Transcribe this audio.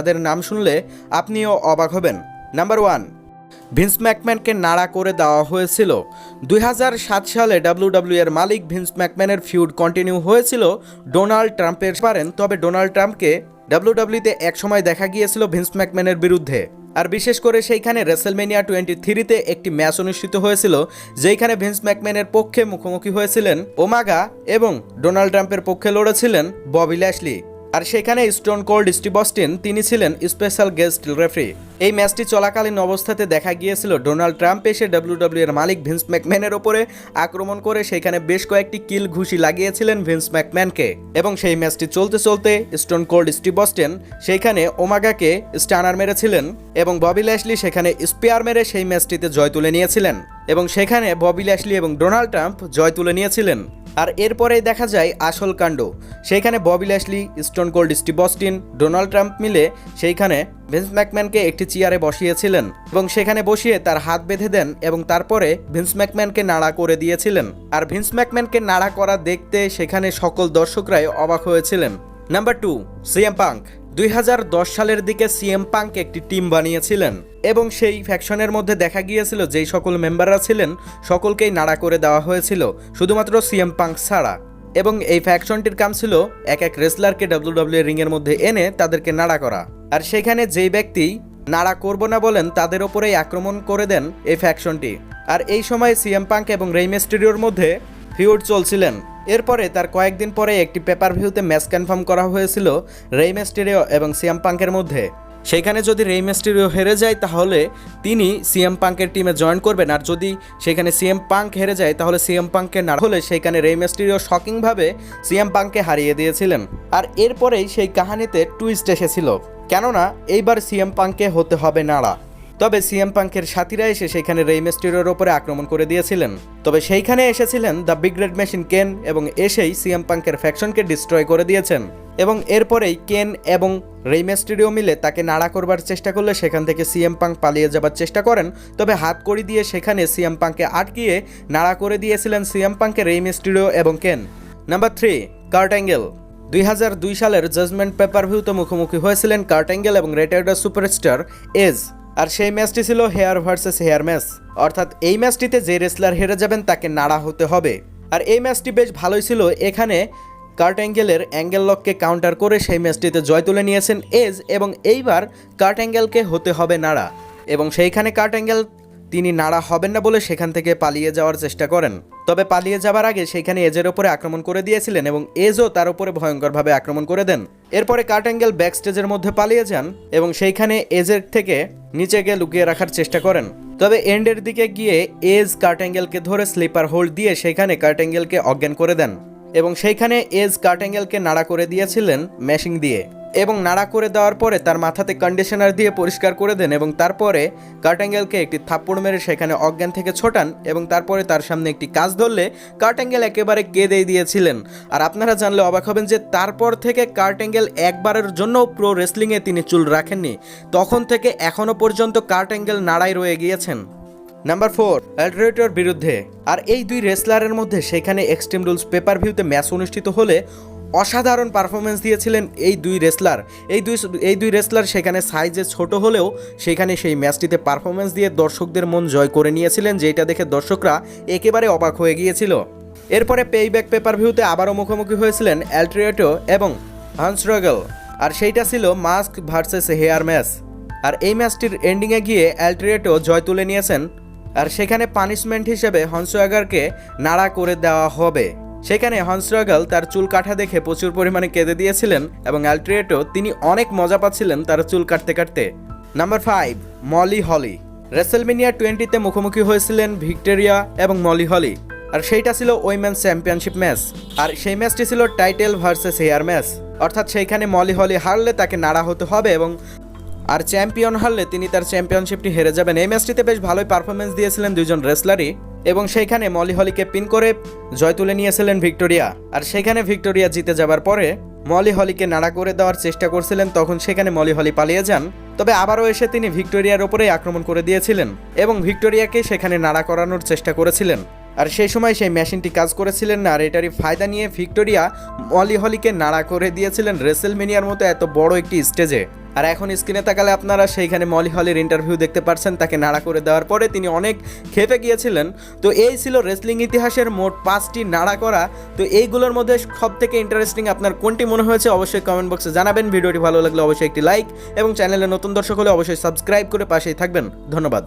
তাদের নাম শুনলে আপনিও অবাক হবেন। নাম্বার ওয়ান, ভিন্স ম্যাকম্যানকে নাড়া করে দেওয়া হয়েছিল। দু হাজার সাত সালে ডাব্লিউডাব্লিউ এর মালিক ভিন্স ম্যাকম্যানের ফিউড কন্টিনিউ হয়েছিল ডোনাল্ড ট্রাম্পের পারেন, তবে ডোনাল্ড ট্রাম্পকে ডাব্লিউডাব্লিউতে একসময় দেখা গিয়েছিল ভিন্স ম্যাকম্যানের বিরুদ্ধে। আর বিশেষ করে সেইখানে রেসেলমেনিয়া টোয়েন্টি থ্রিতে একটি ম্যাচ অনুষ্ঠিত হয়েছিল, যেইখানে ভিন্স ম্যাকম্যানের পক্ষে মুখোমুখি হয়েছিলেন ওমাগা এবং ডোনাল্ড ট্রাম্পের পক্ষে লড়েছিলেন ববি ল্যাশলি। আর সেখানে স্টোন কোল্ড স্টিভ অস্টিন, তিনি ছিলেন স্পেশাল গেস্ট রেফারি। এই ম্যাচটি চলাকালীন অবস্থাতে দেখা গিয়েছিল, ডোনাল্ড ট্রাম্প এসে ডাব্লিউডাব্লিউ এর মালিক ভিন্স ম্যাকম্যানের ওপরে আক্রমণ করে সেখানে বেশ কয়েকটি কিল ঘুষি লাগিয়েছিলেন ভিন্স ম্যাকম্যানকে। এবং সেই ম্যাচটি চলতে চলতে স্টোন কোল্ড স্টিভ অস্টিন সেইখানে ওমাগাকে স্টানার মেরেছিলেন এবং ববি ল্যাশলি সেখানে স্পেয়ার মেরে সেই ম্যাচটিতে জয় তুলে নিয়েছিলেন। এবং সেখানে ববি ল্যাশলি এবং ডোনাল্ড ট্রাম্প জয় তুলে নিয়েছিলেন। আর এরপরে দেখা যায় আসল কাণ্ড। সেইখানে Bobby Lashley, Stone Cold Steve Austin, Donald Trump মিলে সেইখানে ভিন্স ম্যাকম্যানকে একটি চেয়ারে বসিয়েছিলেন এবং সেখানে বসিয়ে তার হাত বেঁধে দেন এবং তারপরে ভিন্স ম্যাকম্যানকে নাড়া করে দিয়েছিলেন। আর ভিন্স ম্যাকম্যানকে নাড়া করা দেখতে সেখানে সকল দর্শকরাই অবাক হয়েছিলেন। Number two, CM Punk. দুই হাজার দশ সালের দিকে সিএম পাঙ্ক একটি টিম বানিয়েছিলেন এবং সেই ফ্যাকশনের মধ্যে দেখা গিয়েছিল যেই সকল মেম্বাররা ছিলেন, সকলকেই নাড়া করে দেওয়া হয়েছিল, শুধুমাত্র সিএম পাঙ্ক ছাড়া। এবং এই ফ্যাকশনটির কাম ছিল এক এক রেসলারকে ডাব্লিউডাব্লিউ রিং এর মধ্যে এনে তাদেরকে নাড়া করা। আর সেখানে যেই ব্যক্তি নাড়া করব না বলেন, তাদের ওপরেই আক্রমণ করে দেন এই ফ্যাকশনটি। আর এই সময় সিএম পাঙ্ক এবং রেইমে রেইমেস্টেরিওর মধ্যে ফিউড চলছিলেন। এরপরে তার কয়েকদিন পরে একটি পেপার ভিউতে ম্যাচ কনফার্ম করা হয়েছিল রেইমেস্টেরিও এবং সিএম পাঙ্কের মধ্যে। সেখানে যদি রেইমেস্টেরিও হেরে যায়, তাহলে তিনি সিএম পাঙ্কের টিমে জয়েন করবেন। আর যদি সেখানে সিএম পাঙ্ক হেরে যায়, তাহলে সিএম পাঙ্কের না হলে সেখানে রেইমেস্টেরিও শকিংভাবে সিএম পাঙ্ককে হারিয়ে দিয়েছিলেন। আর এরপরেই সেই কাহানিতে টুইস্ট এসেছিল। কেননা, এইবার সিএম পাঙ্ককে হতে হবে নাড়া। তবে সিএম পাঙ্কের সাথীরা এসে সেখানে রেইমেস্টিরিওর ওপরে আক্রমণ করে দিয়েছিলেন। তবে সেইখানে এসেছিলেন দ্য বিগ রেড মেশিন কেন এবং এসেই সিএম পাঙ্কের ফ্যাকশনকে ডিস্ট্রয় করে দিয়েছেন। এবং এরপরেই কেন এবং রেইমেস্টিরিও মিলে তাকে নাড়া করবার চেষ্টা করলে সেখান থেকে সিএম পাঙ্ক পালিয়ে যাবার চেষ্টা করেন। তবে হাত কড়ি দিয়ে সেখানে সিএম পাঙ্ককে আটকিয়ে নাড়া করে দিয়েছিলেন সিএম পাঙ্কে রেইমেস্টিরিও এবং Kane. Number three, Kurt Angle. দুই হাজার দুই সালের জাজমেন্ট পেপার ভিউতে মুখোমুখি হয়েছিলেন কার্ট অ্যাঙ্গেল এবং রেটার্ডার সুপারস্টার এজ। আর সেই ম্যাচটি ছিল হেয়ার ভার্সেস হেয়ার ম্যাচ। অর্থাৎ এই ম্যাচটিতে যে রেসলার হেরে যাবেন তাকে নাড়া হতে হবে। আর এই ম্যাচটি বেশ ভালোই ছিল। এখানে কার্ট অ্যাঙ্গেলের অ্যাঙ্গেল লককে কাউন্টার করে সেই ম্যাচটিতে জয় তুলে নিয়েছেন এজ এবং এইবার কার্ট অ্যাঙ্গেলকে হতে হবে নাড়া। এবং সেইখানে কার্ট অ্যাঙ্গেল তিনি নাড়া হবেন না বলে সেখান থেকে পালিয়ে যাওয়ার চেষ্টা করেন। তবে পালিয়ে যাবার আগে সেখানে এজের ওপরে আক্রমণ করে দিয়েছিলেন এবং এজও তার উপরে ভয়ঙ্করভাবে আক্রমণ করে দেন। এরপরে কার্ট অ্যাঙ্গেল ব্যাক স্টেজের মধ্যে পালিয়ে যান এবং সেইখানে এজের থেকে নিচে গিয়ে লুকিয়ে রাখার চেষ্টা করেন। তবে এন্ডের দিকে গিয়ে এজ কার্টেঙ্গেলকে ধরে স্লিপার হোল্ড দিয়ে সেখানে কার্টেঙ্গেলকে অজ্ঞান করে দেন এবং সেইখানে এজ কার্টেঙ্গেলকে নাড়া করে দিয়েছিলেন মেশিং দিয়ে। এবং নাড়া করে দেওয়ার পরে তার মাথাতে কন্ডিশনার দিয়ে পরিষ্কার করে দেন এবং তারপরে কার্টেঙ্গেলকে একটি থাপ্পড় মেরে সেখানে অজ্ঞান থেকে ছোটান এবং তারপরে তার সামনে একটি কাজ ধরলে কার্টেঙ্গেল একেবারে কেঁদে দিয়েছিলেন। আর আপনারা জানলে অবাক হবেন যে তারপর থেকে কার্টেঙ্গেল একবারের জন্য প্রো রেসলিংয়ে তিনি চুল রাখেননি। তখন থেকে এখনও পর্যন্ত কার্টেঙ্গেল নাড়াই রয়ে গিয়েছেন। নাম্বার ফোর অ্যালট্রেটর বিরুদ্ধে। আর এই দুই রেসলারের মধ্যে সেখানে এক্সট্রিম রুলস পেপার ভিউতে ম্যাচ অনুষ্ঠিত হলে অসাধারণ পারফরমেন্স দিয়েছিলেন এই দুই রেসলার এই দুই এই দুই রেসলার সেখানে সাইজে ছোট হলেও সেখানে সেই ম্যাচটিতে পারফরমেন্স দিয়ে দর্শকদের মন জয় করে নিয়েছিলেন, যেটা দেখে দর্শকরা একেবারে অবাক হয়ে গিয়েছিল। এরপরে পেইব্যাক পেপার ভিউতে আবারও মুখোমুখি হয়েছিলেন অ্যালট্রিয়েটো এবং হান্সরগেল আর সেইটা ছিল মাস্ক ভার্সেস হেয়ার ম্যাচ আর এই ম্যাচটির এন্ডিংয়ে গিয়ে অ্যালট্রিয়েটো জয় তুলে নিয়েছেন। আর সেখানে পানিশমেন্ট হিসেবে হংসওয়াগারকে নাড়া করে দেওয়া হবে। সেখানে হংসরাগাল তার চুল কাটা দেখে প্রচুর পরিমাণে কেঁদে দিয়েছিলেন এবং অ্যালট্রিয়েটো তিনি অনেক মজা পাচ্ছিলেন তার চুল কাটতে কাটতে। Number five, Molly Holly. WrestleMania টোয়েন্টিতে মুখোমুখি হয়েছিলেন ভিক্টোরিয়া এবং মলি হলি। আর সেইটা ছিল উইমেন্স চ্যাম্পিয়নশিপ ম্যাচ। আর সেই ম্যাচটি ছিল টাইটেল ভার্সেস হেয়ার ম্যাচ। অর্থাৎ সেইখানে মলি হলি হারলে তাকে নাড়া হতে হবে এবং আর চ্যাম্পিয়ন হারলে তিনি তার চ্যাম্পিয়নশিপটি হেরে যাবেন। এই ম্যাচটিতে বেশ ভালোই পারফরমেন্স দিয়েছিলেন দুজন রেসলারই এবং সেইখানে মলি হলিকে পিন করে জয় তুলে নিয়েছিলেন ভিক্টোরিয়া। আর সেখানে ভিক্টোরিয়া জিতে যাবার পরে মলি হলিকে নাড়া করে দেওয়ার চেষ্টা করছিলেন, তখন সেখানে মলি হলি পালিয়ে যান। তবে আবারও এসে তিনি ভিক্টোরিয়ার ওপরেই আক্রমণ করে দিয়েছিলেন এবং ভিক্টোরিয়াকে সেখানে নাড়া করানোর চেষ্টা করেছিলেন। আর সেই সময় সেই মেশিনটি কাজ করেছিলেন না। আর এটারই ফায়দা নিয়ে ভিক্টোরিয়া মলি হলিকে নাড়া করে দিয়েছিলেন রেসেলমেনিয়ার মতো এত বড় একটি স্টেজে। আর এখন স্ক্রিনে তাকালে আপনারা সেইখানে মলি হলের ইন্টারভিউ দেখতে পারছেন, তাকে নাড়া করে দেওয়ার পরে তিনি অনেক খেপে গিয়েছিলেন। তো এই ছিল রেসলিং ইতিহাসের মোট পাঁচটি নাড়া করা। তো এইগুলোর মধ্যে সব থেকে ইন্টারেস্টিং আপনার কোনটি মনে হয়েছে অবশ্যই কমেন্ট বক্সে জানাবেন। ভিডিওটি ভালো লাগলে অবশ্যই একটি লাইক এবং চ্যানেলে নতুন দর্শক হলে অবশ্যই সাবস্ক্রাইব করে পাশেই থাকবেন। ধন্যবাদ।